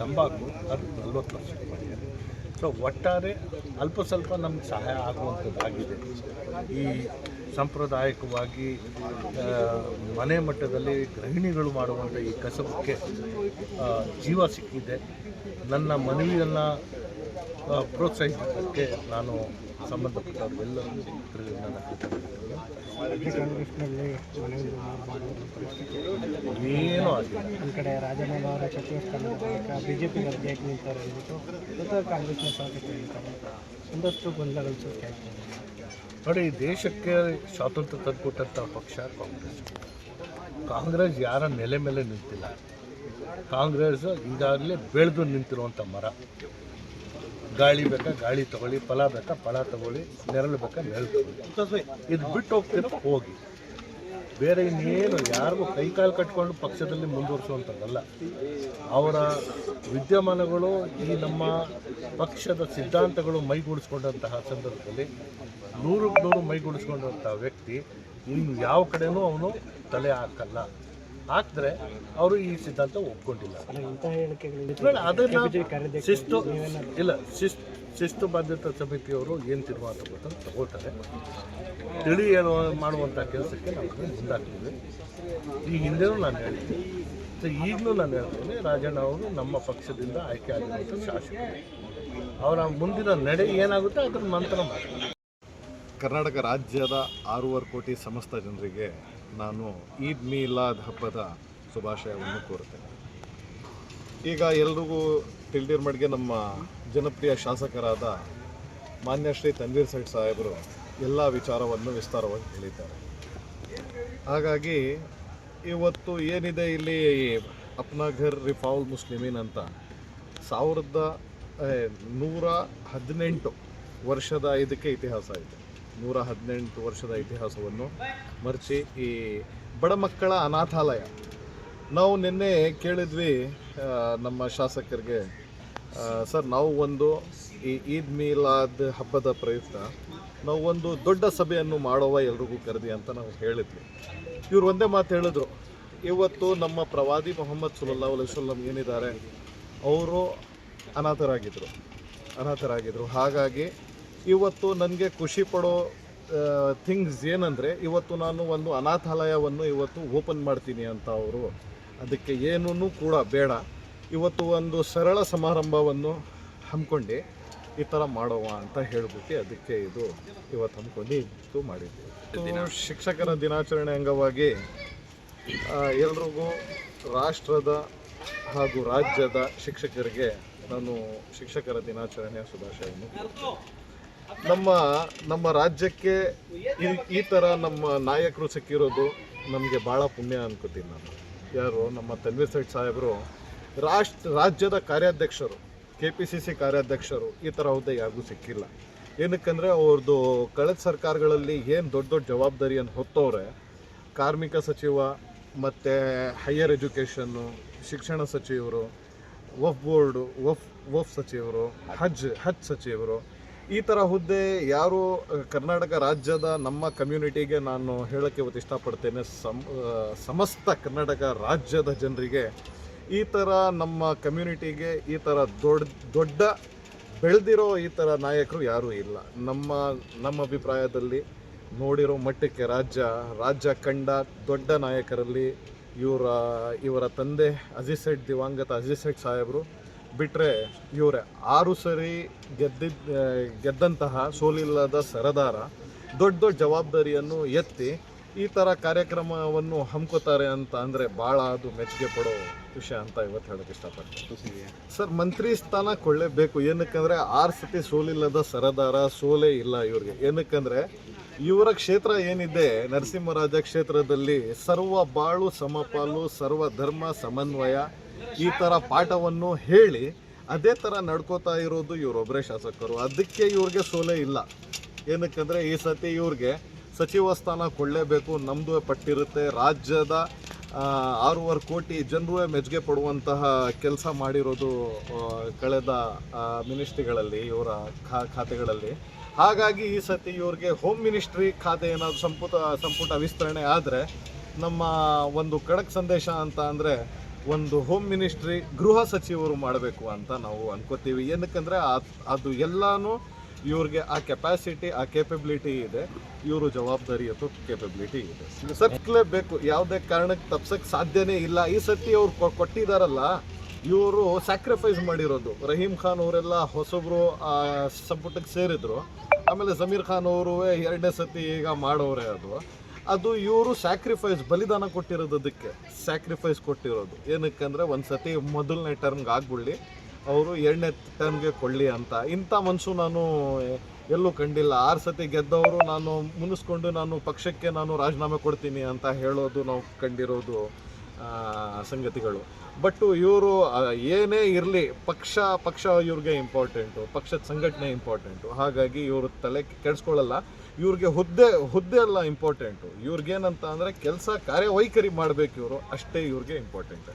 ತಂಬಾಕು ಅದು ನಲ್ವತ್ತು ಲಕ್ಷ ರೂಪಾಯಿ ಸೊ ಒಟ್ಟಾರೆ ಅಲ್ಪ ಸ್ವಲ್ಪ ನಮ್ಗೆ ಸಹಾಯ ಆಗುವಂಥದ್ದಾಗಿದೆ. ಈ ಸಾಂಪ್ರದಾಯಿಕವಾಗಿ ಮನೆ ಮಟ್ಟದಲ್ಲಿ ಗೃಹಿಣಿಗಳು ಮಾಡುವಂಥ ಈ ಕಸಬಕ್ಕೆ ಜೀವ ಸಿಕ್ಕಿದೆ. ನನ್ನ ಮನವಿಯನ್ನು ಪ್ರೋತ್ಸಾಹಿಸೋದಕ್ಕೆ ನಾನು ಸಂಬಂಧಪಟ್ಟವರೆಲ್ಲರೂ ನನ್ನ ಏನೂ ಒಂದು ಕಡೆ ರಾಜಮೌಳಿ ಅವರ ಬಳಿಕ ಬಿ ಜೆ ಪಿ ಅಭ್ಯರ್ಥಿ ನಿಂತಾರೆ ಅಂದ್ಬಿಟ್ಟು ಕಾಂಗ್ರೆಸ್ನ ಸ್ವಾತಂತ್ರ್ಯ ಹೇಳ್ತಾರೆ ಒಂದಷ್ಟು ಗೊಂದಲಗಳು ಸೃಷ್ಟಿ ಆಗ್ತದೆ ನೋಡಿ ದೇಶಕ್ಕೆ ಸ್ವಾತಂತ್ರ್ಯ ತಂದುಕೊಟ್ಟಂಥ ಪಕ್ಷ ಕಾಂಗ್ರೆಸ್. ಕಾಂಗ್ರೆಸ್ ಯಾರ ನೆಲೆ ಮೇಲೆ ನಿಂತಿಲ್ಲ. ಕಾಂಗ್ರೆಸ್ ಈಗಾಗಲೇ ಬೆಳೆದು ನಿಂತಿರುವಂಥ ಮರ. ಗಾಳಿ ಬೇಕಾ? ಗಾಳಿ ತಗೊಳ್ಳಿ. ಫಲ ಬೇಕಾ? ಫಲ ತಗೊಳ್ಳಿ. ನೆರಳು ಬೇಕಾ? ನೆರಳು ತಗೊಳ್ಳಿ. ಇದು ಬಿಟ್ಟು ಹೋಗ್ತೀರ? ಹೋಗಿ. ಬೇರೆ ಇನ್ನೇನು ಯಾರಿಗೂ ಕೈಕಾಲು ಕಟ್ಕೊಂಡು ಪಕ್ಷದಲ್ಲಿ ಮುಂದುವರಿಸುವಂಥದ್ದಲ್ಲ. ಅವರ ವಿದ್ಯಮಾನಗಳು ಈ ನಮ್ಮ ಪಕ್ಷದ ಸಿದ್ಧಾಂತಗಳು ಮೈಗೂಡಿಸ್ಕೊಂಡಂತಹ ಸಂದರ್ಭದಲ್ಲಿ ನೂರಕ್ಕೆ ನೂರು ಮೈಗೂಡಿಸ್ಕೊಂಡಂತಹ ವ್ಯಕ್ತಿ ಇನ್ನು ಯಾವ ಕಡೆನೂ ಅವನು ತಲೆ ಹಾಕಲ್ಲ. ಹಾಕಿದ್ರೆ ಅವರು ಈ ಸಿದ್ಧಾಂತ ಒಪ್ಕೊಂಡಿಲ್ಲ. ಅದನ್ನ ಶಿಸ್ತು ಇಲ್ಲ ಶಿಸ್ತು ಶಿಸ್ತು ಬಾಧ್ಯತಾ ಸಮಿತಿಯವರು ಏನು ತೀರ್ಮಾನ ತಗೋತಾರೆ ತಗೋತಾರೆ. ತಿಳಿ ಏನು ಮಾಡುವಂಥ ಕೆಲಸಕ್ಕೆ ನಾವು ಮುಂದಾಗ್ತೀವಿ ಈ ಹಿಂದೆನೂ ನಾನು ಹೇಳ್ತೀನಿ. ಸೊ ಈಗಲೂ ನಾನು ಹೇಳ್ತೀನಿ ರಾಜಣ್ಣ ಅವರು ನಮ್ಮ ಪಕ್ಷದಿಂದ ಆಯ್ಕೆ ಆಗಿರುವಂಥ ಶಾಸಕರು. ಅವರ ಮುಂದಿನ ನಡೆ ಏನಾಗುತ್ತೆ ಅದನ್ನು ಮಂತ್ರ ಮಾಡ್ತೀನಿ ಕರ್ನಾಟಕ ರಾಜ್ಯದ ಆರೂವರೆ ಕೋಟಿ ಸಮಸ್ತ ಜನರಿಗೆ ನಾನು ಈದ್ ಮೀಲಾದ್ ಹಬ್ಬದ ಶುಭಾಶಯವನ್ನು ಕೋರುತ್ತೇನೆ ಈಗ ಎಲ್ರಿಗೂ ತಿಳಿದಿರ ಮಟ್ಟಿಗೆ ನಮ್ಮ ಜನಪ್ರಿಯ ಶಾಸಕರಾದ ಮಾನ್ಯ ಶ್ರೀ ತನ್ವೀರ್ ಸೇಠ್ ಸಾಹೇಬರು ಎಲ್ಲ ವಿಚಾರವನ್ನು ವಿಸ್ತಾರವಾಗಿ ಹೇಳಿದ್ದಾರೆ. ಹಾಗಾಗಿ ಇವತ್ತು ಏನಿದೆ ಇಲ್ಲಿ ಅಪ್ನಾ ಘರ್ ರಿಫಾವುಲ್ ಮುಸ್ಲಿಮೀನ್ ಅಂತ ಸಾವಿರದ ನೂರ ಹದಿನೆಂಟು ವರ್ಷದ ಇದಕ್ಕೆ ಇತಿಹಾಸ ಇದೆ. ನೂರ ಹದಿನೆಂಟು ವರ್ಷದ ಇತಿಹಾಸವನ್ನು ಮರೆಸಿ ಈ ಬಡ ಮಕ್ಕಳ ಅನಾಥಾಲಯ. ನಾವು ನಿನ್ನೆ ಕೇಳಿದ್ವಿ ನಮ್ಮ ಶಾಸಕರಿಗೆ ಸರ್, ನಾವು ಒಂದು ಈ ಈದ್ ಮೀಲಾದ್ ಹಬ್ಬದ ಪ್ರಯುಕ್ತ, ನಾವು ಒಂದು ದೊಡ್ಡ ಸಭೆಯನ್ನು ಮಾಡುವ ಎಲ್ರಿಗೂ ಕರೆದಿ ಅಂತ ನಾವು ಹೇಳಿದ್ವಿ. ಇವರು ಒಂದೇ ಮಾತು ಹೇಳಿದ್ರು, ಇವತ್ತು ನಮ್ಮ ಪ್ರವಾದಿ ಮೊಹಮ್ಮದ್ ಸುಲಲ್ಲಾ ವಸಲ್ಲಂ ಏನಿದ್ದಾರೆ, ಅವರು ಅನಾಥರಾಗಿದ್ದರು ಅನಾಥರಾಗಿದ್ದರು ಹಾಗಾಗಿ ಇವತ್ತು ನನಗೆ ಖುಷಿ ಪಡೋ ಥಿಂಗ್ಸ್ ಏನಂದರೆ ಇವತ್ತು ನಾನು ಒಂದು ಅನಾಥಾಲಯವನ್ನು ಇವತ್ತು ಓಪನ್ ಮಾಡ್ತೀನಿ ಅಂತ ಅವರು. ಅದಕ್ಕೆ ಏನೂ ಕೂಡ ಬೇಡ. ಇವತ್ತು ಒಂದು ಸರಳ ಸಮಾರಂಭವನ್ನು ಹಮ್ಮಿಕೊಂಡು ಈ ಥರ ಮಾಡುವ ಅಂತ ಹೇಳ್ಬಿಟ್ಟು ಅದಕ್ಕೆ ಇದು ಇವತ್ತು ಹಮ್ಮಿಕೊಂಡು ಇದು ಮಾಡಿದ್ದೀವಿ ಶಿಕ್ಷಕರ ದಿನಾಚರಣೆ ಅಂಗವಾಗಿ ಎಲ್ರಿಗೂ ರಾಷ್ಟ್ರದ ಹಾಗೂ ರಾಜ್ಯದ ಶಿಕ್ಷಕರಿಗೆ ನಾನು ಶಿಕ್ಷಕರ ದಿನಾಚರಣೆಯ ಶುಭಾಶಯವನ್ನು. ನಮ್ಮ ನಮ್ಮ ರಾಜ್ಯಕ್ಕೆ ಈ ಥರ ನಮ್ಮ ನಾಯಕರು ಸಿಕ್ಕಿರೋದು ನಮಗೆ ಭಾಳ ಪುಣ್ಯ ಅನ್ಕೋತೀನಿ ನಾನು. ಯಾರು? ನಮ್ಮ ತನ್ವೀರ್ ಸೇಠ್ ಸಾಹೇಬರು, ರಾಷ್ಟ್ರ, ರಾಜ್ಯದ ಕಾರ್ಯಾಧ್ಯಕ್ಷರು ಕೆ ಪಿ ಸಿ ಸಿ ಕಾರ್ಯಾಧ್ಯಕ್ಷರು ಈ ಥರ ಹುದ್ದೆ ಯಾರಿಗೂ ಸಿಕ್ಕಿಲ್ಲ. ಏನಕ್ಕಂದರೆ ಅವ್ರದ್ದು ಕಳೆದ ಸರ್ಕಾರಗಳಲ್ಲಿ ಏನು ದೊಡ್ಡ ದೊಡ್ಡ ಜವಾಬ್ದಾರಿಯನ್ನು ಹೊತ್ತವ್ರೆ, ಕಾರ್ಮಿಕ ಸಚಿವ ಮತ್ತು ಹೈಯರ್ ಎಜುಕೇಷನ್ನು ಶಿಕ್ಷಣ ಸಚಿವರು ವಫ್ ಬೋರ್ಡು ವಫ್ ವಫ್ ಸಚಿವರು, ಹಜ್ ಹಜ್ ಸಚಿವರು ಈ ಥರ ಹುದ್ದೆ ಯಾರು ಕರ್ನಾಟಕ ರಾಜ್ಯದ ನಮ್ಮ ಕಮ್ಯುನಿಟಿಗೆ ನಾನು ಹೇಳೋಕ್ಕೆ ಇವತ್ತು ಇಷ್ಟಪಡ್ತೇನೆ. ಸಮ್ ಸಮಸ್ತ ಕರ್ನಾಟಕ ರಾಜ್ಯದ ಜನರಿಗೆ ಈ ಥರ ನಮ್ಮ ಕಮ್ಯುನಿಟಿಗೆ ಈ ಥರ ದೊಡ್ಡ ದೊಡ್ಡ ಬೆಳೆದಿರೋ ಈ ಥರ ನಾಯಕರು ಯಾರೂ ಇಲ್ಲ. ನಮ್ಮ ನಮ್ಮ ಅಭಿಪ್ರಾಯದಲ್ಲಿ ನೋಡಿರೋ ಮಟ್ಟಕ್ಕೆ ರಾಜ್ಯ ರಾಜ್ಯ ಕಂಡ ದೊಡ್ಡ ನಾಯಕರಲ್ಲಿ ಇವರ ಇವರ ತಂದೆ ಅಜಿಸೆಟ್ ದಿವಂಗತ ಅಜಿಸೆಟ್ ಸಾಹೇಬರು ಬಿಟ್ಟರೆ ಇವರೇ ಆರು ಸರಿ ಗೆದ್ದಿದ್ದ ಗೆದ್ದಂತಹ ಸೋಲಿಲ್ಲದ ಸರದಾರ ದೊಡ್ಡ ದೊಡ್ಡ ಜವಾಬ್ದಾರಿಯನ್ನು ಎತ್ತಿ ಈ ಥರ ಕಾರ್ಯಕ್ರಮವನ್ನು ಹಮ್ಕೋತಾರೆ ಅಂತ ಅಂದರೆ ಭಾಳ ಅದು ಮೆಚ್ಚುಗೆ ಪಡೋ ವಿಷಯ ಅಂತ ಇವತ್ತು ಹೇಳೋಕ್ಕೆ ಇಷ್ಟಪಡ್ತೀನಿ. ಸರ್, ಮಂತ್ರಿ ಸ್ಥಾನ ಕೊಳ್ಳೇಬೇಕು ಏನಕ್ಕಂದರೆ ಆರು ಸತಿ ಸೋಲಿಲ್ಲದ ಸರದಾರ ಸೋಲೇ ಇಲ್ಲ ಇವ್ರಿಗೆ. ಏನಕ್ಕಂದರೆ ಇವರ ಕ್ಷೇತ್ರ ಏನಿದೆ, ನರಸಿಂಹರಾಜ ಕ್ಷೇತ್ರದಲ್ಲಿ ಸರ್ವ ಬಾಳು ಸಮಪಾಲು, ಸರ್ವ ಧರ್ಮ ಸಮನ್ವಯ ಈ ಥರ ಪಾಠವನ್ನು ಹೇಳಿ ಅದೇ ಥರ ನಡ್ಕೋತಾ ಇರೋದು ಇವರೊಬ್ಬರೇ ಶಾಸಕರು. ಅದಕ್ಕೆ ಇವ್ರಿಗೆ ಸೋಲೆ ಇಲ್ಲ. ಏನಕ್ಕಂದ್ರೆ ಈ ಸತಿ ಇವ್ರಿಗೆ ಸಚಿವ ಸ್ಥಾನ ಕೊಳ್ಳೇಬೇಕು ನಮ್ಮದು ಪಟ್ಟಿರುತ್ತೆ. ರಾಜ್ಯದ ಆರೂವರೆ ಕೋಟಿ ಜನರು ಮೆಚ್ಚುಗೆ ಪಡುವಂತಹ ಕೆಲಸ ಮಾಡಿರೋದು ಕಳೆದ ಮಿನಿಸ್ಟ್ರಿಗಳಲ್ಲಿ, ಇವರ ಖಾತೆಗಳಲ್ಲಿ. ಹಾಗಾಗಿ ಈ ಸತಿ ಇವ್ರಿಗೆ ಹೋಮ್ ಮಿನಿಸ್ಟ್ರಿ ಖಾತೆ ಏನಾದರೂ ಸಂಪುಟ ಸಂಪುಟ ವಿಸ್ತರಣೆ ಆದರೆ ನಮ್ಮ ಒಂದು ಖಡಕ್ ಸಂದೇಶ ಅಂತ ಅಂದರೆ ಒಂದು ಹೋಮ್ ಮಿನಿಸ್ಟ್ರಿ ಗೃಹ ಸಚಿವರು ಮಾಡಬೇಕು ಅಂತ ನಾವು ಅನ್ಕೋತೀವಿ. ಏನಕ್ಕಂದ್ರೆ ಅದು ಎಲ್ಲಾನು ಇವ್ರಿಗೆ ಆ ಕೆಪಾಸಿಟಿ ಆ ಕೇಪಬಿಲಿಟಿ ಇದೆ. ಇವರು ಜವಾಬ್ದಾರಿ ಅಥವಾ ಕೇಪಬಿಲಿಟಿ ಇದೆ. ಸರ್ಕ್ಲೇಬೇಕು. ಯಾವುದೇ ಕಾರಣಕ್ಕೆ ತಪ್ಸಕ್ಕೆ ಸಾಧ್ಯನೇ ಇಲ್ಲ. ಈ ಸತಿ ಅವ್ರು ಕೊಟ್ಟಿದಾರಲ್ಲ, ಇವರು ಸ್ಯಾಕ್ರಿಫೈಸ್ ಮಾಡಿರೋದು. ರಹೀಮ್ ಖಾನ್ ಅವರೆಲ್ಲ ಹೊಸಬ್ರು, ಆ, ಸಂಪುಟಕ್ಕೆ ಸೇರಿದ್ರು. ಆಮೇಲೆ ಜಮೀರ್ ಖಾನ್ ಅವರು ಎರಡನೇ ಸತಿ ಈಗ ಮಾಡೋರೆ ಅದು. ಅದು ಇವರು ಸ್ಯಾಕ್ರಿಫೈಸ್ ಬಲಿದಾನ ಕೊಟ್ಟಿರೋದು ಅದಕ್ಕೆ ಸ್ಯಾಕ್ರಿಫೈಸ್ ಕೊಟ್ಟಿರೋದು. ಏನಕ್ಕಂದ್ರೆ ಒಂದು ಸತಿ ಮೊದಲನೇ ಟರ್ಮ್ಗೆ ಆಗ್ಬಿಡ್ಲಿ, ಅವರು ಎರಡನೇ ಟರ್ಮ್ಗೆ ಕೊಳ್ಳಿ ಅಂತ. ಇಂಥ ಮನಸ್ಸು ನಾನು ಎಲ್ಲೂ ಕಂಡಿಲ್ಲ. ಆರು ಸತಿ ಗೆದ್ದವರು ನಾನು ಮುನಿಸ್ಕೊಂಡು ನಾನು ಪಕ್ಷಕ್ಕೆ ನಾನು ರಾಜೀನಾಮೆ ಕೊಡ್ತೀನಿ ಅಂತ ಹೇಳೋದು ನಾವು ಕಂಡಿರೋದು. ಸಂಗತಿಗಳು. ಬಟ್ ಇವರು ಏನೇ ಇರಲಿ, ಪಕ್ಷ ಪಕ್ಷ ಇವ್ರಿಗೆ ಇಂಪಾರ್ಟೆಂಟು ಪಕ್ಷದ ಸಂಘಟನೆ ಇಂಪಾರ್ಟೆಂಟು ಹಾಗಾಗಿ ಇವರು ತಲೆ ಕೆಡಿಸ್ಕೊಳ್ಳಲ್ಲ. ಇವ್ರಿಗೆ ಹುದ್ದೆ ಹುದ್ದೆ ಎಲ್ಲ ಇಂಪಾರ್ಟೆಂಟು ಇವ್ರಿಗೇನಂತ ಅಂದರೆ ಕೆಲಸ ಕಾರ್ಯವೈಖರಿ ಮಾಡಬೇಕು ಇವರು. ಅಷ್ಟೇ ಇವ್ರಿಗೆ ಇಂಪಾರ್ಟೆಂಟ್